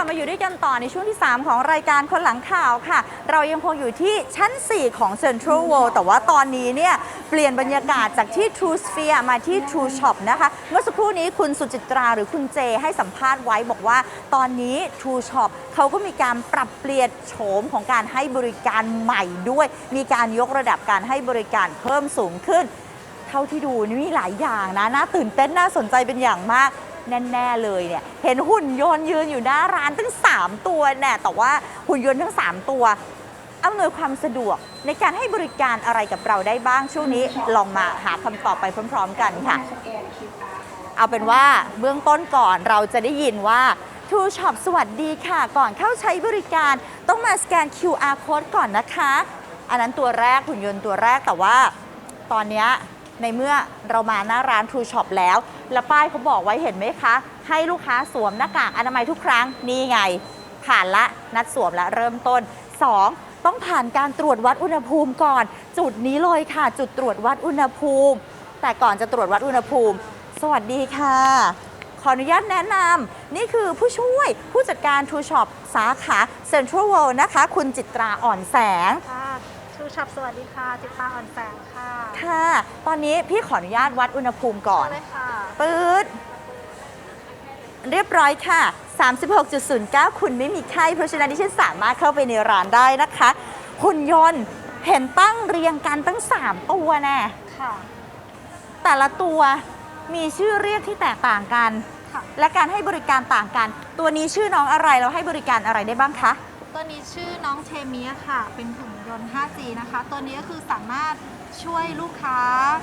ลับมาอยู่ด้วยกันต่อในช่วงที่ 3 ของรายการคนหลังข่าวค่ะ เรายังคงอยู่ที่ชั้น 4 ของ Central World แต่ว่าตอนนี้เนี่ยเปลี่ยนบรรยากาศจากที่ True Sphere มาที่ True Shop นะคะ เมื่อสักครู่นี้คุณสุจิตราหรือคุณเจให้สัมภาษณ์ไว้บอกว่า ตอนนี้ True Shop เขาก็มีการปรับเปลี่ยนโฉมของการให้บริการใหม่ด้วย มีการยกระดับการให้บริการเพิ่มสูงขึ้น เท่าที่ดูนี่มีหลายอย่างนะน่าตื่นเต้นน่าสนใจเป็นอย่างมาก แน่ๆเลยเนี่ยเห็นหุ่นยนต์ยืนอยู่หน้าร้านตั้ง 3 ตัวแน่แต่ว่าหุ่นยนต์ทั้ง 3 ตัวอำนวยความสะดวกในการให้บริการอะไรกับเราได้บ้างช่วงนี้ลองมาหาคำตอบไปพร้อม ๆ กันค่ะ เอาเป็นว่าเบื้องต้นก่อนเราจะได้ยินว่า True Shop สวัสดีค่ะ ก่อนเข้าใช้บริการต้องมาสแกน QR code ก่อนนะคะ อันนั้นตัวแรกหุ่นยนต์ตัวแรกแต่ว่าตอนเนี้ย ในเมื่อเรามาหน้าร้าน True Shop แล้ว แล้วป้ายเขาบอกไว้เห็นไหมคะ ให้ลูกค้าสวมหน้ากากอนามัยทุกครั้งนี่ไง ผ่านละนัดสวมและเริ่มต้น 2. ต้องผ่านการตรวจวัดอุณหภูมิก่อน จุดนี้เลยค่ะ จุดตรวจวัดอุณหภูมิ แต่ก่อนจะตรวจวัดอุณหภูมิ สวัสดีค่ะ ขออนุญาตแนะนำนี่คือผู้ช่วยผู้จัดการ True Shop สาขา Central World นะคะ คุณจิตราอ่อนแสง ค่ะชูชับสวัสดีค่ะ จิตตาอ่อนแสงค่ะ ค่ะ ตอนนี้พี่ขออนุญาตวัดอุณหภูมิก่อนเลยค่ะปื๊ดเรียบร้อยค่ะ 36.09 คุณไม่มีไข้เพราะฉะนั้นดิฉันสามารถเข้าไปในร้านได้นะคะหุ่นยนต์เห็นตั้งเรียงกันตั้ง 3 ตัวแน่ค่ะ แต่ละตัวมีชื่อเรียกที่แตกต่างกัน ค่ะ และการให้บริการต่างกัน ตัวนี้ชื่อน้องอะไรแล้วให้บริการอะไรได้บ้างคะ ตัวนี้ชื่อน้องเทเมียค่ะ เป็นหุ่น ยนต์ 5G นะคะ ตัวนี้ก็คือสามารถช่วยลูกค้า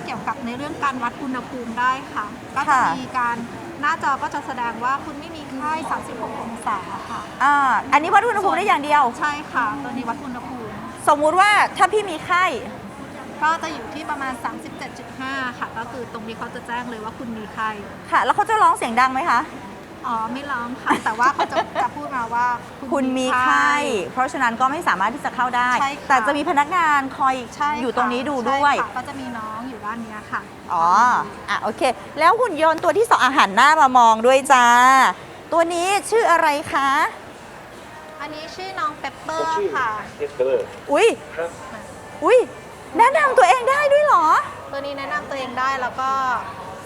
เกี่ยวกับในเรื่องการวัดอุณหภูมิได้ค่ะ ก็จะค่ะ มีการหน้าจอก็จะแสดงว่าคุณไม่มีไข้36 องศาค่ะ อ่าอันนี้วัดอุณหภูมิได้อย่างเดียว ใช่ค่ะ ตัวนี้วัดอุณหภูมิ สมมุติว่าถ้าพี่มีไข้ ก็จะอยู่ที่ประมาณ 37.5 ค่ะ ก็คือตรงนี้เขาจะแจ้งเลยว่าคุณมีไข้ ค่ะ แล้วเขาจะร้องเสียงดังไหมคะ อ๋อไม่ร้องค่ะ แต่ว่าเขาจะจะพูดมาว่า คุณมีไข้ เพราะฉะนั้นก็ไม่สามารถที่จะเข้าได้ ใช่ค่ะ แต่จะมีพนักงานคอยใช่ค่ะอยู่ตรงนี้ดูใช่ด้วยค่ะก็จะมีน้องอยู่ด้านเนี้ยค่ะอ๋อ อะโอเค แล้วหุ่นยนต์ตัวที่สองอาหารหน้ามามองด้วยจ้า ตัวนี้ชื่ออะไรคะ อันนี้ชื่อน้องเปปเปอผมร์ชื่อค่ะ เอสเปอร์อุ้ยครับ อุ้ยแนะนำตัวเองได้ด้วยเหรอ ตัวนี้แนะนำตัวเองได้แล้วก็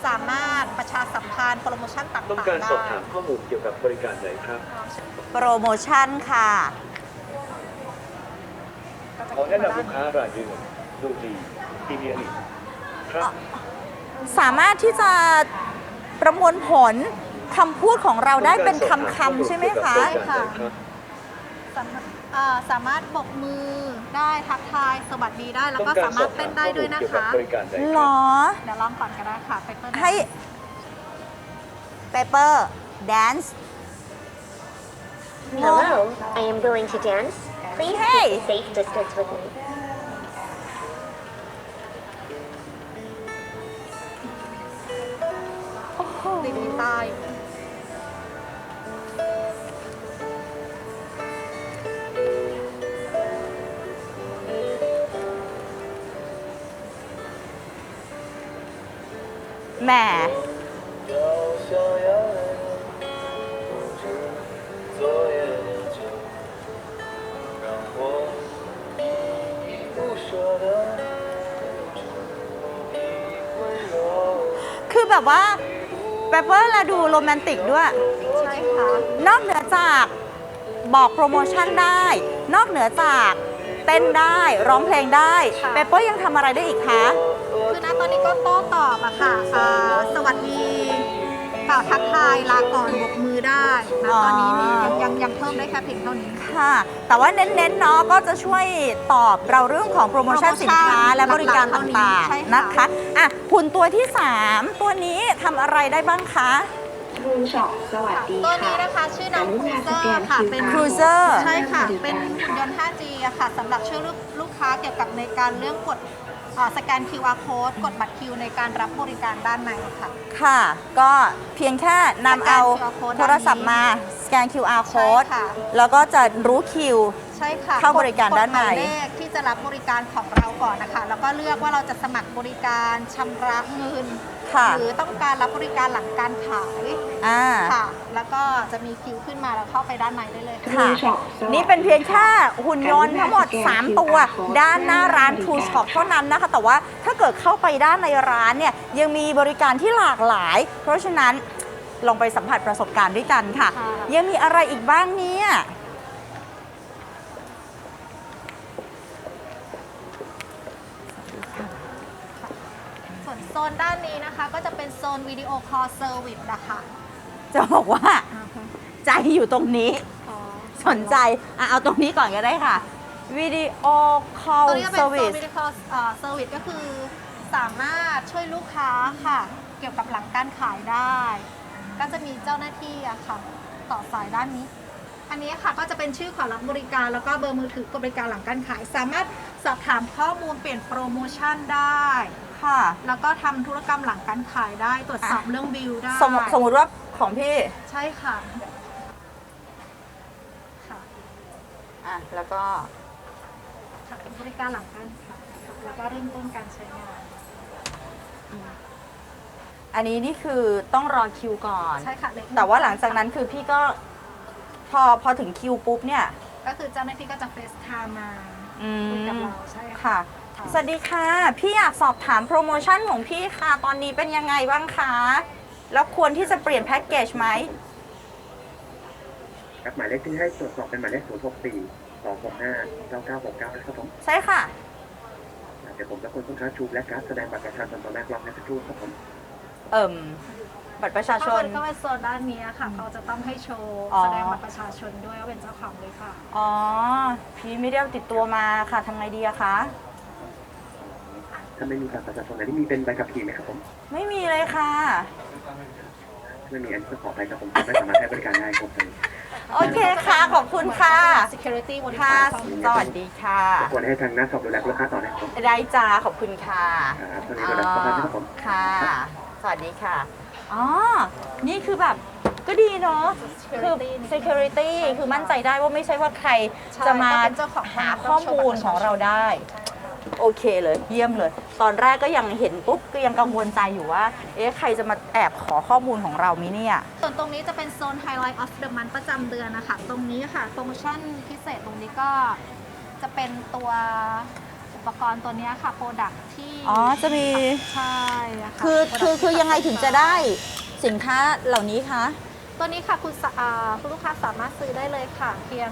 สามารถประชาสัมพันธ์โปรโมชั่นต่างๆต้องได้การสอบถามข้อมูลเกี่ยวกับบริการไหนครับ โปรโมชั่นค่ะ ขอแนะนำลูกค้ารายอื่นดูดีพรีเมียร์ลีกครับ สามารถที่จะประมวลผลคำพูดของเราได้เป็นคำคำๆใช่ไหมคะต้องการสอบถามข้อมูลเกี่ยวกับบริการไหนครับสามารถ เอ่อสามารถบกมือได้ทักทายสวัสดีได้ แล้วต้องก็การสาสมาอรบถถาเต้มนข้ได้อมูด้วยลนะเกี่ยวกับคะบริการไหนหรครับอเดี๋ยวลองก่อนก็ได้ค่ะเปเปอร์ให้ paper dance Hello, I am going to dance. Please Hey. keep a safe distance with me. ตีกีตาร์อยู่ แหมคือแบบว่าเปเปอร์ละดูโรแมนติกด้วย ใช่ค่ะ นอกเหนือจากบอกโปรโมชั่นได้ นอกเหนือจากเต้นได้ร้องเพลงได้ ค่ะ เปเปอร์ยังทำอะไรได้อีกคะคือณ ตอนนี้ก็โต้ตอบอะค่ะอ่าสวัสดีกล่าวทักทายลาก่อนบกมือได้ณตอนนี้มียังยังยังเพิ่มได้แค่เพียงเท่านี้ ค่ะ แต่ว่าเน้นๆเนาะก็จะช่วยตอบเราเรื่องของโปรโมชั่นโปรโมชั่นสินค้าและบริการหลักๆต่างใช่ค่ะๆนะคะอะหุ่นตัวที่ 3 ตัวนี้ทำอะไรได้บ้างคะครูช็อปสวัสดีตัวค่ะ นี้นะคะชื่อน้องกรุครูณาเซสอแกนร์ค่ะ เป็น QR Cruiser ใช่ค่ะ เป็นหุ่นยนต์ 5G อะค่ะสำหรับช่วยลูกลูกค้าเกี่ยวกับในการเรื่องกดอ่า สแกน QR code กดบัตรคิวในการรับบริการด้านในค่ะ ค่ะ ก็เพียงแค่นำเอาสแกน QR code โทรศัพท์มาสแกน QR ใช่ code ค่ะ แล้วก็จะรู้คิว ใช่ค่ะเข้าบริการด้านในกหมยเลขที่จะรับบริการของเราก่อนนะคะ แล้วก็เลือกว่าเราจะสมัครบริการชำระเงิน ค่ะหรือต้องการรับบริการหลังการขายอ่า ค่ะ แล้วก็จะมีคิวขึ้นมาแล้วเข้าไปด้านในได้เลยค่ะ ค่ะ Shop สวัสดีนี่เป็นเพียงแค่หุ่นยนต์ทั้งหมด 3 ตัว ด้านหน้าร้าน True Shop เท่านั้นนะคะ แต่ว่าถ้าเกิดเข้าไปด้านในร้านเนี่ยยังมีบริการที่หลากหลาย เพราะฉะนั้นลองไปสัมผัสประสบการณ์ด้วยกันค่ะ ค่ะ ยังมีอะไรอีกบ้างเนี่ย ส่วน โซนด้านนี้นะคะก็จะเป็นโซนวิดีโอคอลเซอร์วิสนะคะจะบอกว่าใจอยู่ตรงนี้อ๋อสนใจอะเอาตรงนี้ก่อนก็ได้ค่ะวิดีโอคอลตัวนี้ก็เซเป็นอร์โซวินสวิดีโอเซอร์วิสก็คือสามารถช่วยลูกค้าค่ะ เกี่ยวกับหลังการขายได้ ก็จะมีเจ้าหน้าที่อะค่ะ ต่อสายด้านนี้ อันนี้ค่ะก็จะเป็นชื่อของรับบริการแล้วก็เบอร์มือถือบริการหลังการขาย สามารถสอบถามข้อมูลเปลี่ยนโปรโมชั่นได้ ค่ะ แล้วก็ทำธุรกรรมหลังการขายได้ตรวจสอบเรื่องบิลได้สมมติสมมติว่าของพี่ใช่ค่ะค่ะอะแล้วก็ค่ะเป็นบริการหลังการขายค่ะแล้วก็เริ่มต้นการใช้งานอันนี้นี่คือต้องรอคิวก่อน ใช่ค่ะเล็กแต่ว่าหลังจากนั้นคือพี่ก็พอพอถึงคิวปุ๊บเนี่ย ก็คือเจ้าหน้าที่ก็จะเฟซไทม์มาอืคุยกับมเราใช่ค่ะ ค่ะค่ะ สวัสดีค่ะ พี่อยากสอบถามโปรโมชั่นของพี่ค่ะ ตอนนี้เป็นยังไงบ้างคะ แล้วควรที่จะเปลี่ยนแพ็กเกจไหม ครับหมายเลขที่ให้ตรวจสอบเป็นหมายเลข 0 6 4 2 6 5 9 9 6 9นะครับผมใช่ค่ะ เดี๋ยวผมจะคนลูกค้าชูและการ์ดแสดงบัตรประชาชนตอนแรกรอบให้สักครู่ครับผมเอิ่มบัตรประชาชถ้านเป็นก็เป็นโซนด้านนี้ค่ะ เขาจะต้องให้โชว์อ๋อ แสดงบัตรประชาชนด้วยว่าเป็นเจ้าของเลยค่ะอ๋อ พี่ไม่ได้เอาติดตัวมาค่ะทำไงดีอะคะ ถ้าไม่มีบัตรประชาชนอันนี้มีเป็นใบขับขี่ไหมครับผม ไม่มีเลยค่ะ ไม่มีอันนี้ก็ขอไปครับผมผมไม่สามารถให้บริการได้ครับผมโอเคค่ะ ขอบคุณค่ะ security บริค่ะการของสวัสดีค่ะรบกวนให้ทางหน้าสอบดูแลลูกค้าต่อนะครับผมได้จ้าขอบคุณค่ะครับตอนนี้ดูแลลูกค้านะครับผม ค่ะ สวัสดีค่ะ อ๋อ นี่คือแบบก็ดีเนาะ คือ security คือมั่นใจได้ว่าไม่ใช่ว่าใครใช่จะมาต้องเป็นเจ้าของหาข้อมูลของเราได้ โอเคเลยเยี่ยมเลย ตอนแรกก็ยังเห็นปุ๊บก็ยังกังวลใจอยู่ว่า เอ๊ะใครจะมาแอบขอข้อมูลของเรามิเนี่ย ส่วนตรงนี้จะเป็นโซน Highlight of the Month ประจำเดือนนะคะ ตรงนี้ค่ะ โปรโมชั่นพิเศษตรงนี้ก็จะเป็นตัวอุปกรณ์ตัวเนี้ยค่ะโปรดักที่อ๋อจะมี ใช่ะะคือ คือ product คือยังไงถึงจะได้สินค้าเหล่านี้คะ ตัวนี้ค่ะคุณสะอ่าคุณลูกค้าสามารถซื้อได้เลยค่ะ เพียง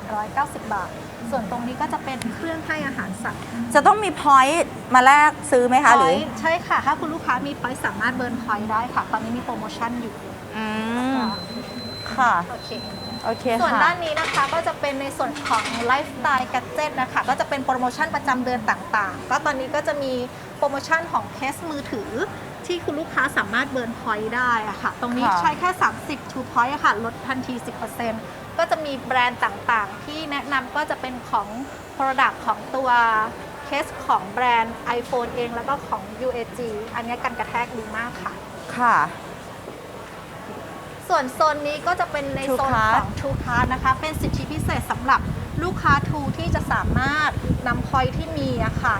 1,390 บาท ส่วนตรงนี้ก็จะเป็นเครื่องให้อาหารสัตว์จะต้องมีพอยต์มาแลกซื้อไหมคะหรือ Point ใช่ค่ะ ถ้าคุณลูกค้ามีพอยต์สามารถเบิร์นพอยต์ได้ค่ะ ตอนนี้มีโปรโมชั่นอยู่อืมค่ะ โอเคโอเคส่วนค่ะด้านนี้นะคะก็จะเป็นในส่วนของไลฟ์สไตล์กัจเจตนะคะก็จะเป็นโปรโมชั่นประจำเดือนต่างๆ ก็ตอนนี้ก็จะมีโปรโมชั่นของเคสมือถือ ที่คุณลูกค้าสามารถเบิร์นพอยต์ได้อะค่ะ ตรงนี้ค่ะ ใช้แค่ 30 True Point อะค่ะ ลดทันที 10%ก็จะมีแบรนด์ต่างๆ ที่แนะนำก็จะเป็นของ Product ของตัวเคสของแบรนด์ iPhone เองแล้วก็ของ UAG อันนี้กันกระแทกดีมากค่ะ ค่ะ ส่วนโซนนี้ก็จะเป็นใน True โซน Card ของ True Card นะคะ เป็นสิทธิพิเศษสำหรับลูกค้า True ที่จะสามารถนำพอยที่มีอะค่ะ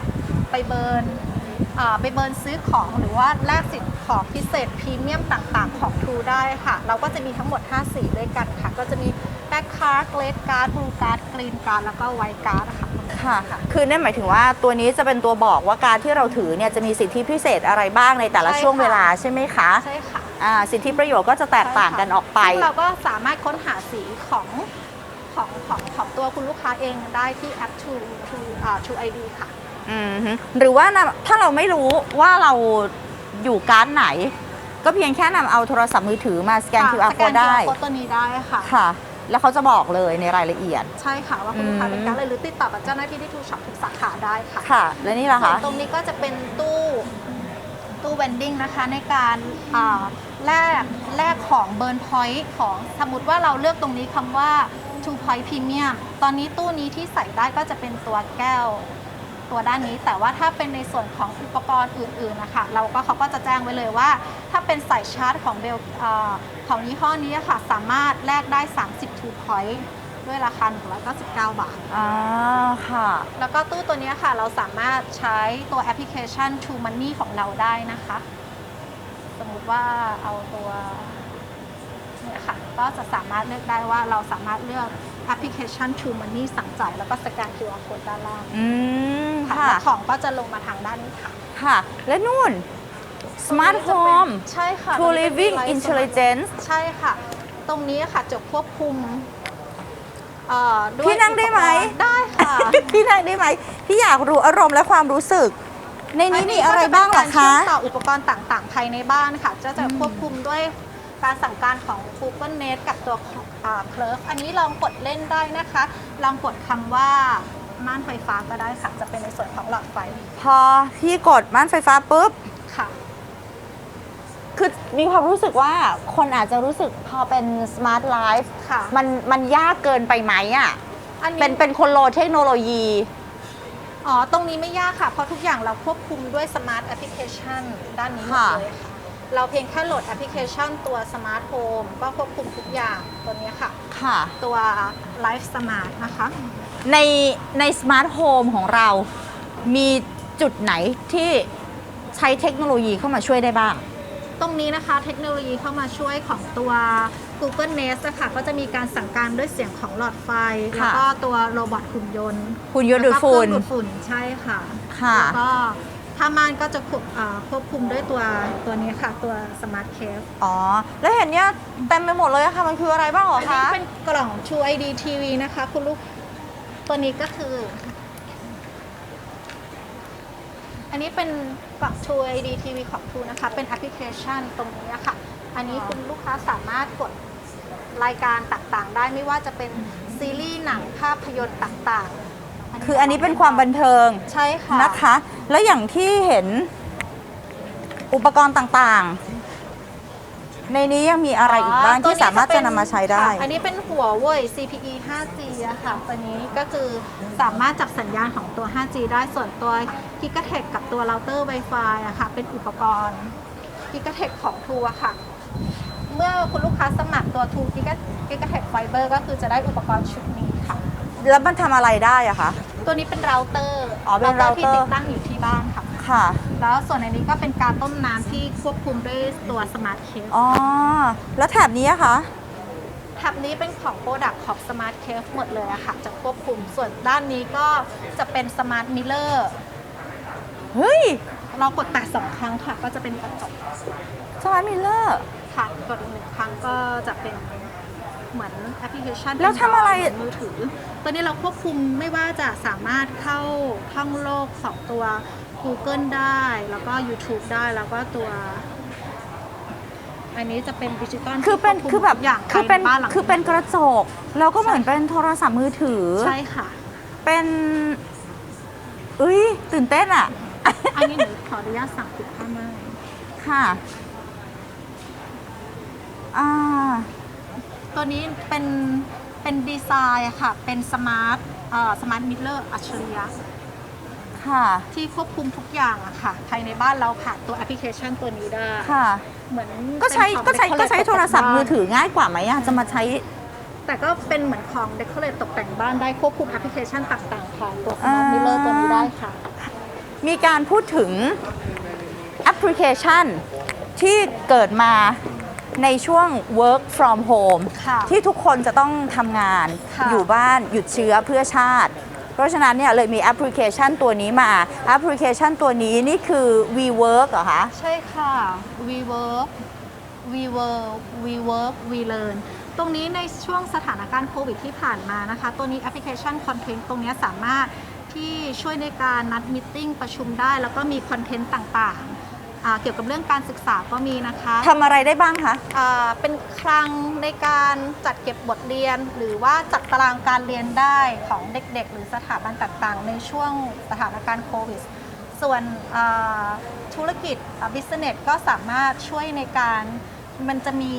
ไปเบิร์นอ่า ไปเบิร์นซื้อของหรือว่าแลกสิทธิ์ของพิเศษพรีเมียมต่างๆ ของ True ได้ค่ะ เราก็จะมีทั้งหมด 5 สีด้วยกันค่ะ ก็จะมี Black Card Red Card Blue Card Green Card แล้วก็ White Card ค่ะค่ะ คือนั่นหมายถึงว่าตัวนี้จะเป็นตัวบอกว่าการที่เราถือเนี่ยจะมีสิทธิพิเศษอะไรบ้างในแต่ละใช่ค่ะช่วงเวลาใช่ไหมคะใช่ค่ะอ่าสิทธิประโยชน์ก็จะแตกต่างกันออกไปซึ่งเราก็สามารถค้นหาสีของของของของตัวคุณลูกค้าเองได้ที่แอป True True อ่า True ID ค่ะอืมฮึ หรือว่านะถ้าเราไม่รู้ว่าเราอยู่การ์ดไหน ก็เพียงแค่นำเอาโทรศัพท์มือถือมาสแกนค่ะ QR สแกน code ได้ QR code ตัวนี้ได้ค่ะ ค่ะ แล้วเขาจะบอกเลยในรายละเอียด ใช่ค่ะว่าคุณลูกค้าอืมเป็นการอะไรหรือติดต่อกับเจ้าหน้าที่ที่ทูช็อปทุกสาขาได้ค่ะ ค่ะ และนี่ล่ะส่วคะนตรงนี้ก็จะเป็นตู้ตู้เวนดิ้งนะคะในการอ่าแลกแลกของเบิร์นพอยต์ของสมมติว่าเราเลือกตรงนี้คำว่า Two Point Premium ตอนนี้ตู้นี้ที่ใส่ได้ก็จะเป็นตัวแก้ว ตัวด้านนี้ แต่ว่าถ้าเป็นในส่วนของอุปกรณ์อื่นๆนะคะเราก็เขาก็จะแจ้งไว้เลยว่า ถ้าเป็นสายชาร์จของเบลอาของยี่ห้อนี้ค่ะสามารถแลกได้ 30 Two Point ด้วยราคา 199 บาท อ่า ค่ะ แล้วก็ตู้ตัวเนี้ยค่ะ เราสามารถใช้ตัวแอปพลิเคชัน True Money ของเราได้นะคะมมุติว่าเอาตัวเนี่ยค่ะ ก็จะสามารถเลือกได้ว่าเราสามารถเลือก แอปพลิเคชัน True Money สั่งจ่ายแล้วก็สแกน QR code ด้านล่างอืมค่ะค่ะ แล้วของก็จะลงมาทางด้านนี้ค่ะค่ะ และนู่น Smart ตรงนี้จะเป็น Home ใช่ค่ะ True ตรงนี้เป็น Living Light Intelligence ใช่ค่ะ ตรงนี้ค่ะจะควบคุมเอ่อด้วยพี่นั่งได้ไหม อุปกรณ์ได้ค่ะ พี่นั่งได้ไหม พี่อยากรู้อารมณ์และความรู้สึก ในนี้มีอะไรบ้างเหรอก็จเป็นกาคะรเชื่อมต่ออุปกรณ์ต่างๆ ภายในบ้านค่ะ จะจะควบคุมด้วยการสั่งการของ Google Net กับตัว เคลิฟอันนี้ลองกดเล่นได้นะคะ ลองกดคำว่าม่านไฟฟ้าก็ได้ค่ะ จะเป็นในส่วนของหลอดไฟพอพี่กดม่านไฟฟ้าปุ๊บ ค่ะ คือมีความรู้สึกว่าคนอาจจะรู้สึกพอเป็น Smart Life ค่ะ มันมันยากเกินไปไหมอะ อันนี้เป็นเป็นคนโลเทคโนโลยี อ๋อ ตรงนี้ไม่ยากค่ะ เพราะทุกอย่างเราควบคุมด้วยสมาร์ทแอปพลิเคชันด้านนี้หมดค่ะ เลยค่ะ เราเพียงแค่โหลดแอปพลิเคชันตัวสมาร์ทโฮมก็ควบคุมทุกอย่างตัวนี้ค่ะ ค่ะ ตัว Life Smart นะคะ ในในสมาร์ทโฮมของเรา มีจุดไหนที่ใช้เทคโนโลยีเข้ามาช่วยได้บ้าง ตรงนี้นะคะเทคโนโลยีเข้ามาช่วยของตัว Google Nest อะค่ะก็จะมีการสั่งการด้วยเสียงของหลอดไฟ ค่ะ แล้วก็ตัวโรบอทหุ่นยนต์หุ่นยนต์ดูดฝุ่นแล้วก็เครื่องดูดฝุ่นใช่ค่ะ ค่ะ แล้วก็ ผ้าม่านก็จะควบอ่าควบคุมด้วยตัวตัวนี้ค่ะ ตัว Smart Cave อ๋อ แล้วเห็นเนี่ยเต็มไปหมดเลยอะค่ะ มันคืออะไรบ้างเหรออันนี้คะ เป็นกล่อง True ID TV นะคะ คุณลูกตัวนี้ก็คือ อันนี้เป็นกล่อง True ID TV ของ True นะคะ เป็นแอปพลิเคชันตรงนี้อะค่ะ อันนี้คุณลูกค้าสามารถกดรายการต่างๆ ได้ไม่ว่าจะเป็นซีรีส์หนังภาพยนตร์ต่างๆ คืออันนี้เป็นความบันเทิงใช่ค่ะ นะคะ แล้วอย่างที่เห็นอุปกรณ์ต่างๆ ในนี้ยังมีอะไรอีกบ้างตัวที่สามารถจะนำมาใช้ได้ค่ะอันนี้เป็นหัวเว่ย CPE 5G อะค่ะ ตัวนี้ก็คือสามารถจับสัญญาณของตัว 5G ได้ส่วนตัว g i g a t e c h กับตัวเราเตอร์ Wi-Fi อะค่ะ เป็นอุปกรณ์ g i g a t e c h ของ True อะค่ะ เมื่อคุณลูกค้าสมัครตัว True g i g a t e c h Fiber ก็คือจะได้อุปกรณ์ชุดนี้ค่ะ แล้วมันทำอะไรได้อะคะ ตัวนี้เป็นเราเตอร์อ๋อเป็นเราเตอร์ที่ router ติดตั้งอยู่ที่บ้านค่ะ ค่ะ แล้วส่วนในนี้ก็เป็นการต้มน้ำที่ควบคุมด้วยตัว Smart Case อ๋อ แล้วแถบนี้อะคะ แท็บนี้เป็นของโปรดักต์ของ Smart Cave หมดเลยอะค่ะ จะควบคุมส่วนด้านนี้ก็จะเป็น Smart Mirror เฮ้ยเรากดแตะสองครั้งค่ะ ก็จะเป็นกระจกสมาร์ทมิลเลอร์ ค่ะกดอีกหนึ่งครั้งก็จะเป็น เหมือนแอปพลิเคชันแล้วทำอะไร Android มือถือ ตัวนี้เราควบคุมไม่ว่าจะสามารถเข้าท่องโลกของตัว Google ได้ แล้วก็ YouTube ได้แล้วก็ตัว อันนี้จะเป็นดิจิตอลคือเป็นที่วคือแบบทุกอย่างคือเป็นภายในบ้านหลังคือเป็นกระจก แล้วก็เหมือนเป็นโทรศัพท์มือถือ ใช่ค่ะ เป็นเอ้ยตื่นเต้นอะอันนี้หนูขออนุญาตสั่งติดผ้าม่านค่ะ อ่า ตัวนี้เป็นเป็นดีไซน์อะค่ะ เป็นสมาร์ทเอ่อสมาร์ทมิเตอร์อัจฉริยะค่ะ ที่ควบคุมทุกอย่างอะค่ะ ภายในบ้านเราผ่านตัวแอปพลิเคชันตัวนี้ได้ค่ะ เหมือนก็ใช้เป็นของก็ใช้ decorate ก็ใช้โทรศัพท์ตกแต่งมือถือง่ายกว่าไหมอะจะมาใช้ แต่ก็เป็นเหมือนของเดคอเรทตกแต่งบ้านได้ควบคุมแอปพลิเคชันต่างๆผ่านตัวสมาร์ทมิเตอร์ตัวนี้ได้ค่ะ มีการพูดถึงแอปพลิเคชันที่เกิดมา ในช่วง work from home ค่ะที่ทุกคนจะต้องทำงานค่ะอยู่บ้านหยุดเชื้อเพื่อชาติ เพราะฉะนั้นเนี่ยเลยมีแอปพลิเคชันตัวนี้มาแอปพลิเคชันตัวนี้นี่คือ WeWork เหรอคะใช่ค่ะ we work we work we work we learn ตรงนี้ในช่วงสถานการณ์โควิดที่ผ่านมานะคะ ตัวนี้แอปพลิเคชันคอนเทนต์ตรงนี้สามารถที่ช่วยในการนัดมิทติ้งประชุมได้ แล้วก็มีคอนเทนต์ต่างๆ อ่าเกี่ยวกับเรื่องการศึกษาก็มีนะคะทำอะไรได้บ้างคะ อ่าเป็นคลังในการจัดเก็บบทเรียน หรือว่าจัดตารางการเรียนได้ของเด็กๆ หรือสถาบันต่างๆ ในช่วงสถานการณ์โควิด ส่วนอ่าธุรกิจบิสเนสก็สามารถช่วยในการมันจะมี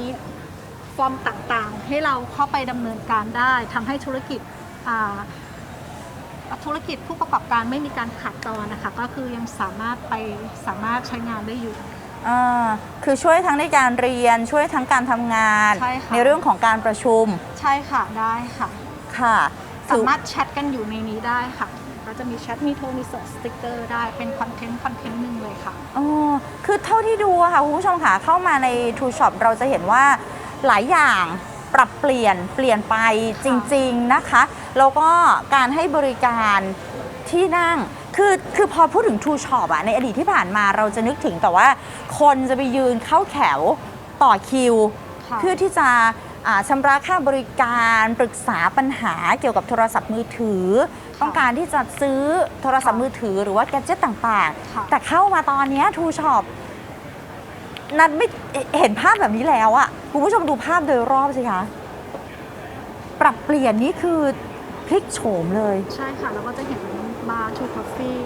ฟอร์มต่างๆ ให้เราเข้าไปดำเนินการได้ทำให้ธุรกิจอ่า ธุรกิจผู้ประกอบการไม่มีการขาดตอนนะคะ ก็คือยังสามารถไปสามารถใช้งานได้อยู่ อ่าคือช่วยทั้งในการเรียนช่วยทั้งการทำงานใช่ค่ะ เรื่องของการประชุมใช่ค่ะได้ค่ะ ค่ะสามารถแชทกันอยู่ในนี้ได้ค่ะ ก็จะมีแชทมีโทรมีส่งสติกเกอร์ได้เป็นคอนเทนต์คอนเทนต์หนึ่งเลยค่ะ อ๋อคือเท่าที่ดูอะค่ะคุณผู้ชมค่ะเข้ามาใน True Shop เราจะเห็นว่าหลายอย่างปรับเปลี่ยนเปลี่ยนไปจริง ๆนะคะ แล้วก็การให้บริการที่นั่งคือคือพอพูดถึง True Shop อะในอดีตที่ผ่านมาเราจะนึกถึงแต่ว่าคนจะไปยืนเข้าแถวต่อคิวค่ะเพื่อที่จะอ่าชำระค่าบริการปรึกษาปัญหาเกี่ยวกับโทรศัพท์มือถือ ต้องการที่จะซื้อโทรศัพท์มือถือหรือว่าแกดเจิตต่างค่ะๆแต่เข้ามาตอนเนี้ทูช็อปนัดไม่เห็นภาพแบบนี้แล้วอะคุณผู้ชมดูภาพโดยรอบสิคะ ปรับเปลี่ยนนี่คือ พลิกโฉมเลย ใช่ค่ะ แล้วก็จะเห็นบาร์ทูคอฟฟี่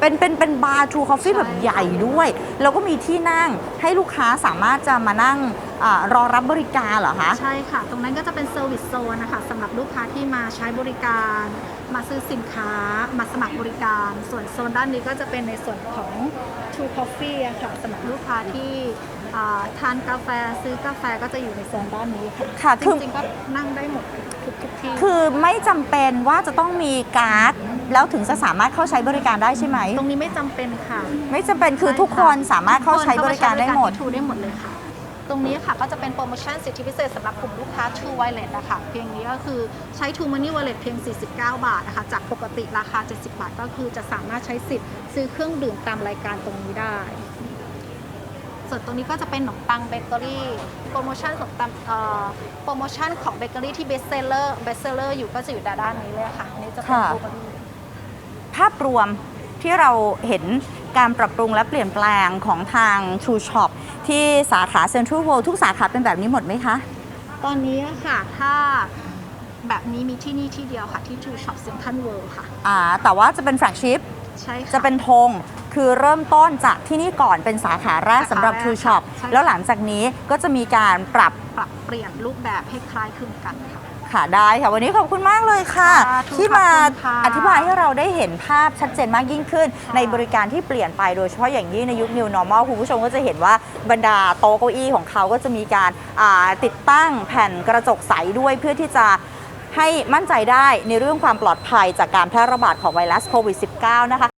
เป็นเป็นเป็นบาร์ทูคอฟฟี่ใช่ แบบใหญ่ด้วย แล้วก็มีที่นั่งให้ลูกค้าสามารถจะมานั่งอารอรับบริการเหรอคะ ใช่ค่ะ ตรงนั้นก็จะเป็นเซอร์วิสโซนนะคะสำหรับลูกค้าที่มาใช้บริการ มาซื้อสินค้า มาสมัครบริการ ส่วนโซนด้านนี้ก็จะเป็นในส่วนของ True Coffee อะค่ะสำหรับลูกค้าที่อ่าทานกาแฟซื้อกาแฟก็จะอยู่ในโซนด้านนี้ค่ะ ค่ะจคือ ริงๆก็นั่งได้หมด ทุกทุกที่ คือไม่จำเป็นว่าจะต้องมีการ์ด แล้วถึงจะสามารถเข้าใช้บริการได้ใช่ไหม ตรงนี้ไม่จำเป็นค่ะไม่จำเป็นคือทุกคนสามารถเข้าใช้บริการได้หมดทูได้หมดเลยค่ะ ตรงนี้ค่ะก็จะเป็นโปรโมชั่นสิทธิพิเศษสำหรับกลุ่มลูกค้า True Wallet นะคะเพียงนี้ก็คือใช้ True Money Wallet เพียง 49 บาทนะคะจากปกติราคา 70 บาท ก็คือจะสามารถใช้สิทธิ์ซื้อเครื่องดื่มตามรายการตรงนี้ได้ ส่วนตรงนี้ก็จะเป็นขนมปังเบเกอรี่โปรโมชั่นขนมปังเอ่อโปรโมชั่นของเบเกอรี่ที่เบสเซลเลอร์เบสเซลเลอร์อยู่ก็จะอยู่ด้านนี้เลยค่ะอันนี้จะเป็นค่ะโปรโมชั่นภาพรวมที่เราเห็นการปรับปรุงและเปลี่ยนแปลงของทาง True Shop ที่สาขา Central World ทุกสาขาเป็นแบบนี้หมดไหมคะ ตอนนี้ค่ะ ถ้าแบบนี้มีที่นี่ที่เดียวค่ะ ที่ True Shop Central World ค่ะ อ่าแต่ว่าจะเป็นแฟลกชิพ ใช่ค่ะจะเป็นธง คือเริ่มต้นจากที่นี่ก่อนเป็นสาขาแรกสาขาสำหรับแรก True Shop ใช่ค่ะแล้วหลังจากนี้ก็จะมีการปรับปรับเปลี่ยนรูปแบบให้คล้ายคลึงกันค่ะ ค่ะได้ค่ะ วันนี้ขอบคุณมากเลยค่ะ ค่ะทุกที่มาขอบคุณค่ะอธิบายให้เราได้เห็นภาพชัดเจนมากยิ่งขึ้นในบริการที่เปลี่ยนไปโดยเฉพาะอย่างยิ่งในยุค New Normal คุณผู้ชมก็จะเห็นว่าบรรดาโต๊ะเก้าอี้ของเขาก็จะมีการอ่าติดตั้งแผ่นกระจกใสด้วยเพื่อที่จะให้มั่นใจได้ในเรื่องความปลอดภัยจากการแพร่ระบาดของไวรัสโควิด -19 นะคะ